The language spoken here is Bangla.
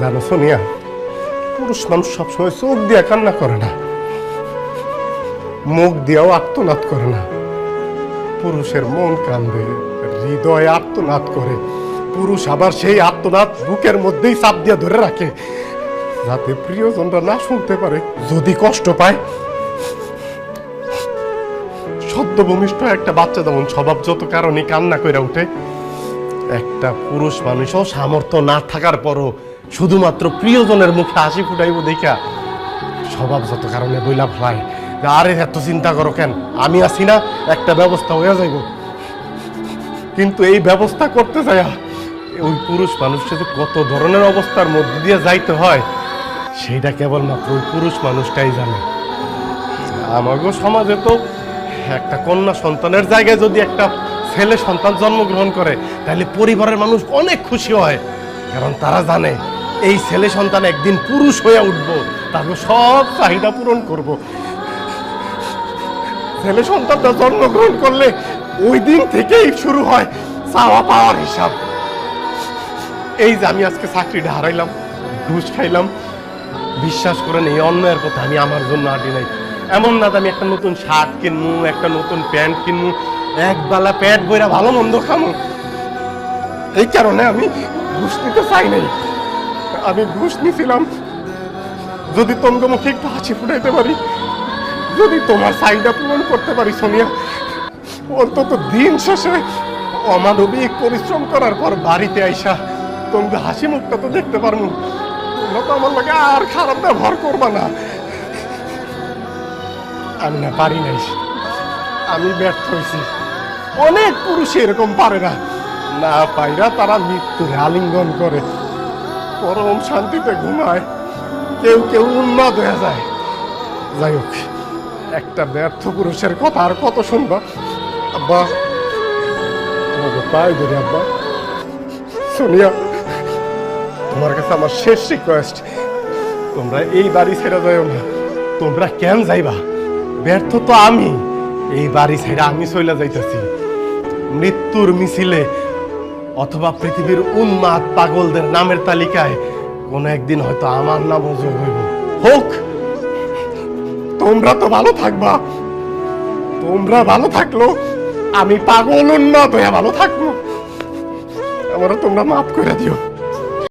জানো সোনিয়া পুরুষ মানুষ সবসময় চোখ দিয়ে কান্না করে না। মুখ দিয়েও আত্মনাদ করে না। পুরুষের মন কান্দে, হৃদয় আত্মনাদ করে। পুরুষ আবার সেই আত্মনাদ বুকের মধ্যেই চাপ দিয়ে ধরে রাখে। যাতে প্রিয়জনরা না শুনতে পারে, যদি কষ্ট পায়। সদ্যভূমিষ্ঠ একটা বাচ্চা যেমন স্বভাব যত কারণে কান্না করে উঠে, একটা পুরুষ মানুষও সামর্থ্য না থাকার পরও শুধুমাত্র প্রিয়জনের মুখে হাসি ফুটাইব দেখা স্বভাব যত কারণে বইলা ফেলায় যে আরে এত চিন্তা করো কেন? আমি আছি না, একটা ব্যবস্থা হয়ে যাইব। কিন্তু এই ব্যবস্থা করতে যায় ওই পুরুষ মানুষকে যে কত ধরনের অবস্থার মধ্যে দিয়ে যাইতে হয়, সেইটা কেবলমাত্র ওই পুরুষ মানুষটাই জানে। আমাগো সমাজে তো একটা কন্যা সন্তানের জায়গায় যদি একটা ছেলে সন্তান জন্মগ্রহণ করে, তাহলে পরিবারের মানুষ অনেক খুশি হয়, কারণ তারা জানে এই ছেলে সন্তান একদিন পুরুষ হয়ে উঠবো, তারপর সব চাহিদা পূরণ করব। ছেলে সন্তানটা জন্মগ্রহণ করলে ওই দিন থেকেই শুরু হয় চাওয়া পাওয়ার হিসাব। এই যে আমি আজকে চাকরিটা হারাইলাম, ঘুষ খাইলাম, বিশ্বাস করেন এই অন্যায়ের কথা আমি আমার জন্য আটি নাই। এমন না আমি একটা নতুন শার্ট কিনবো, একটা নতুন প্যান্ট কিনবো, এক বেলা প্যান্ট বইরা ভালো মন্দ খামো। এই কারণে আমি ঘুষ নিতে চাই নাই। আমি ঘুষ নিছিলাম যদি তোমাকে মুখে একটু হাসি ফুটাইতে পারি, যদি তোমার চাহিদা পূরণ করতে পারি, সোনিয়া, অন্তত দিন শেষে অমানবিক পরিশ্রম করার পর বাড়িতে আইসা তোমাকে হাসি মুখটা তো দেখতে পারব। তোমরা তো আমার লাগে আর খারাপ ব্যবহার করবা না। আমি না, পারি নাই। আমি ব্যর্থ হয়েছি। অনেক পুরুষ এরকম পারে না। না পাইরা তারা মৃত্যুর আলিঙ্গন করে। পরম শান্তিতে ঘুমায়, কেউ কেউ উন্মাদ হয়ে যায়। যাই হোক, একটা ব্যর্থ পুরুষের কথা আর কত শুনবা? আব্বা, তোমাকে পাই ধরি আব্বা। সোনিয়া, তোমার কাছে আমার শেষ রিকোয়েস্ট তোমরা এই বাড়ি ছেড়ে যাও না, তোমরা কেন যাইবা? ব্যর্থ তো আমি, এই বাড়ি ছেড়ে আমি চলে যাইতেছি। মৃত্যুর মিছিলে অথবা পৃথিবীর উন্মাদ পাগলদের নামের তালিকায় কোন একদিন হয়তো আমার নাম যোগ হইব। হোক, তোমরা তো ভালো থাকবা। তোমরা ভালো থাকল, আমি পাগল উন্মাদ হয়ে ভালো থাকব। আমারও তোমরা মাফ করে দিও।